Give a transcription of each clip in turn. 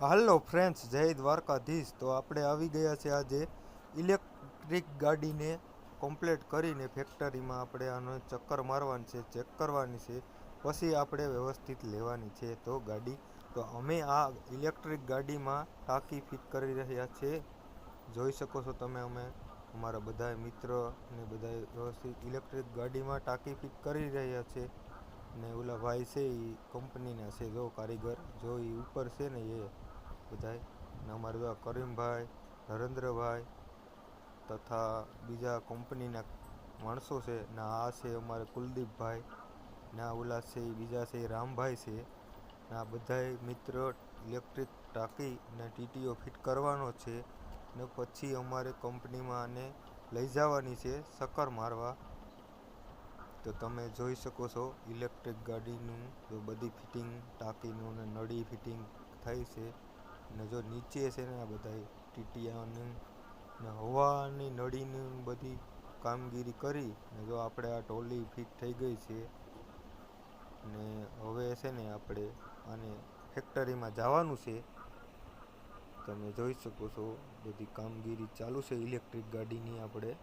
હાલો friends, જય દ્વારકાધીશ. તો આપણે આવી ગયા છે આજે ઇલેક્ટ્રિક ગાડીને કમ્પ્લીટ કરીને ફેક્ટરીમાં આપણે આનો ચક્કર મારવાની છે ચેક કરવાની છે. પછી આપણે વ્યવસ્થિત લેવાની છે તો ગાડી. તો અમે આ ઇલેક્ટ્રિક ગાડીમાં ટાંકી ફિટ કરી રહ્યા છે. જોઈ શકો છો તમે અમે, અમારા બધા મિત્ર ને બધા વ્યવસ્થિત ઇલેક્ટ્રિક ગાડીમાં ટાંકી ફિટ કરી રહ્યા છે. ને ઓલા ભાઈ છે એ કંપનીના છે, જો કારીગર, જો એ ઉપર છે ને એ બધાય. અને અમારા જો કરીમભાઈ, નરેન્દ્રભાઈ તથા બીજા કંપનીના માણસો છે. ને આ છે અમારે કુલદીપભાઈ, ને આ ઓલા છે, બીજા છે, રામભાઈ છે. ને આ બધાય મિત્ર ઇલેક્ટ્રિક ટાંકી ને ટીટીઓ ફિટ કરવાનો છે. ને પછી અમારે કંપનીમાં આને લઈ જવાની છે શક્કર મારવા. તો તમે જોઈ શકો છો ઇલેક્ટ્રિક ગાડીનું બધી ફિટિંગ ટાંકીનું ને નળી ફિટિંગ થાય છે. ને જો નીચે છે ને આ બધા ટીટીયાની ને હવાની નળીની બધી કામગીરી કરી ને જો આપણે આ ટોલી ફિટ થઈ ગઈ છે ને હવે છે ને આપણે આને ફેક્ટરીમાં જવાનું છે. તમે જોઈ શકો છો બધી કામગીરી ચાલુ છે ઇલેક્ટ્રિક ગાડીની આપણે.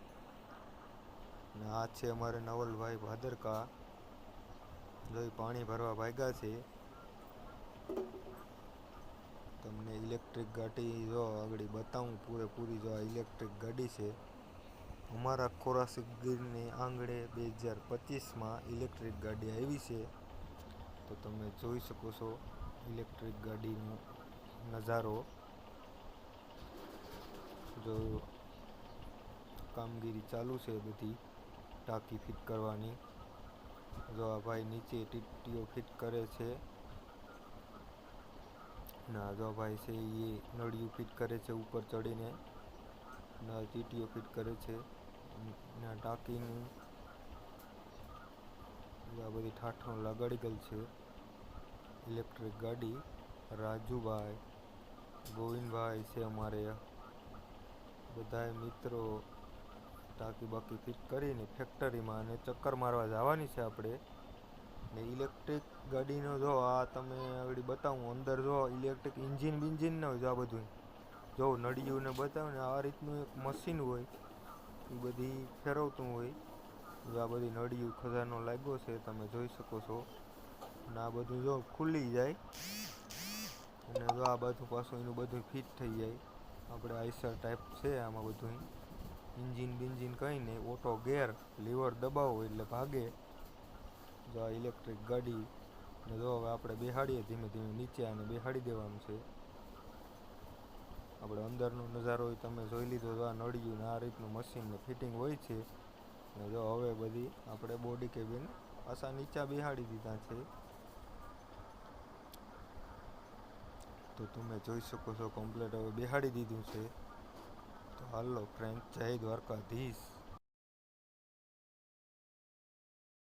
ને આ છે અમારે નવલભાઈ ભાદરકા. જોઈ પાણી ભરવા ભાગ્યા છે. ઇલેક્ટ્રિક ગાડી જો આગળ બતાવું, પૂરેપૂરી જો આ ઇલેક્ટ્રિક ગાડી છે. અમારા ખોરાસિક ગીરની આંગણે બે હજાર પચીસમાં ઇલેક્ટ્રિક ગાડી આવી છે. તો તમે જોઈ શકો છો ઇલેક્ટ્રિક ગાડીનો નજારો. જો કામગીરી ચાલુ છે બધી, ટાંકી ફિટ કરવાની. જો આ ભાઈ નીચે ટીટીઓ ફિટ કરે છે. ના, જો છે એ નળિયું ફિટ કરે છે ઉપર ચડીને. ના ટીટીઓ ફિટ કરે છે. ના, ટાંકીનું. આ બધી ઠાઠણ લગાડી ગયેલ છે. ઇલેક્ટ્રિક ગાડી. રાજુભાઈ, ગોવિંદભાઈ છે અમારે. બધાએ મિત્રો ટાંકી બાકી ફિટ કરીને ફેક્ટરીમાં અને ચક્કર મારવા જવાની છે આપણે. ને ઇલેક્ટ્રિક ગાડીનો જો આ તમે આગળ બતાવું, અંદર જો ઇલેક્ટ્રિક ઇન્જિન બિન્જિન ન હોય જો આ બધું જો નળિયું બતાવું ને, આ રીતનું એક મશીન હોય, એ બધી ફેરવતું હોય. જો આ બધી નળિયું ખજાનો લાગ્યો છે, તમે જોઈ શકો છો. અને આ બધું જો ખુલી જાય. અને જો આ બધું પાછું એનું બધું ફિટ થઈ જાય. આપણે આઈસર ટાઈપ છે આમાં બધું ઇન્જિન બિન્જિન કંઈ નહીં ઓટો ગેર લીવર દબાવો એટલે ભાગે. જો આ ઇલેક્ટ્રિક ગાડી ને જો હવે આપણે બેહાડીએ ધીમે ધીમે નીચે અને બેહાડી દેવાનું છે. આપણે અંદરનો નજારો હોય તમે જોઈ લીધો આ નળિયું આ રીતનું મશીનને ફિટિંગ હોય છે. ને જો હવે બધી આપણે બોડી કેબિન પાછા નીચા બેહાડી દીધા છે. તો તમે જોઈ શકો છો કમ્પ્લેટ હવે બેહાડી દીધું છે. તો હાલો ફ્રેન્ડ જય દ્વારકાધીશ.